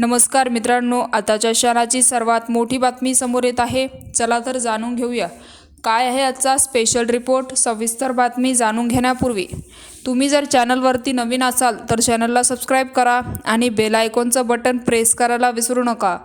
नमस्कार मित्रांनो आताच्या क्षणाची सर्वात मोठी बातमी समोर येत आहे. चला तर जाणून घेऊया. काय आहे आजचा स्पेशल रिपोर्ट सविस्तर बातमी जाणून घेण्यापूर्वी तुम्ही जर चॅनलवरती नवीन असाल तर चॅनलला सबस्क्राईब करा आणि बेल आयकॉनचं बटन प्रेस करायला विसरू नका.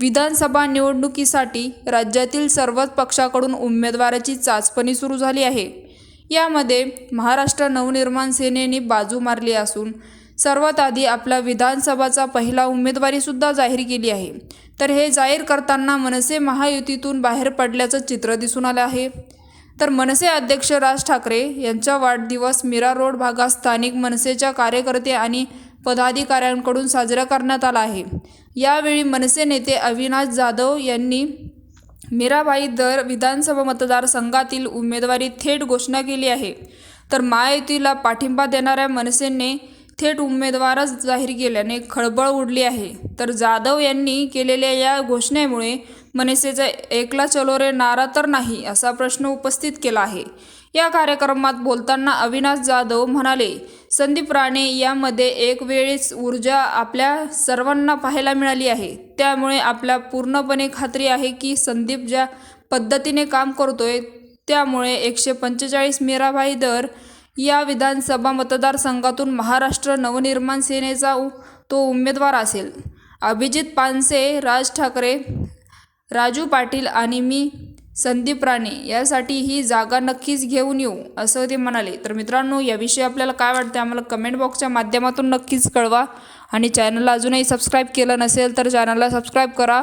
विधानसभा निवडणुकीसाठी राज्यातील सर्वच पक्षाकडून उमेदवाराची चाचपणी सुरू झाली आहे. यामध्ये महाराष्ट्र नवनिर्माण सेनेने बाजू मारली असून सर्वात आधी आपला विधानसभाचा पहिला उमेदवारीसुद्धा जाहीर केली आहे. तर हे जाहीर करताना मनसे महायुतीतून बाहेर पडल्याचं चित्र दिसून आलं आहे. तर मनसे अध्यक्ष राज ठाकरे यांचा वाढदिवस मीरा रोड भागात स्थानिक मनसेच्या कार्यकर्ते आणि पदाधिकाऱ्यांकडून साजरा करण्यात आला आहे. यावेळी मनसे नेते अविनाश जाधव यांनी मीराबाई दर विधानसभा मतदारसंघातील उमेदवारी थेट घोषणा केली आहे. तर महायुतीला पाठिंबा देणाऱ्या मनसेने थेट उमेदवारच जाहीर केल्याने खळबळ उडली आहे. तर जाधव यांनी केलेल्या या घोषणेमुळे मनसेचा एकला चलो रे नारा तर नाही असा प्रश्न उपस्थित केला आहे. या कार्यक्रमात बोलताना अविनाश जाधव म्हणाले संदीप राणे यामध्ये एक वेळीच ऊर्जा आपल्या सर्वांना पाहायला मिळाली आहे. त्यामुळे आपल्या पूर्णपणे खात्री आहे की संदीप ज्या पद्धतीने काम करतोय त्यामुळे एकशे पंचेचाळीस मीराबाई दर या विधानसभा मतदारसंघातून महाराष्ट्र नवनिर्माण सेनेचा उ- तो उमेदवार असेल. अभिजित पानसे राज ठाकरे राजू पाटील आणि मी संदीप राणे यासाठी ही जागा नक्कीच घेऊन येऊ असं ते म्हणाले. तर मित्रांनो याविषयी आपल्याला काय वाटतं आम्हाला कमेंट बॉक्सच्या माध्यमातून नक्कीच कळवा. आणि चॅनलला अजूनही सबस्क्राईब केलं नसेल तर चॅनलला सबस्क्राईब करा.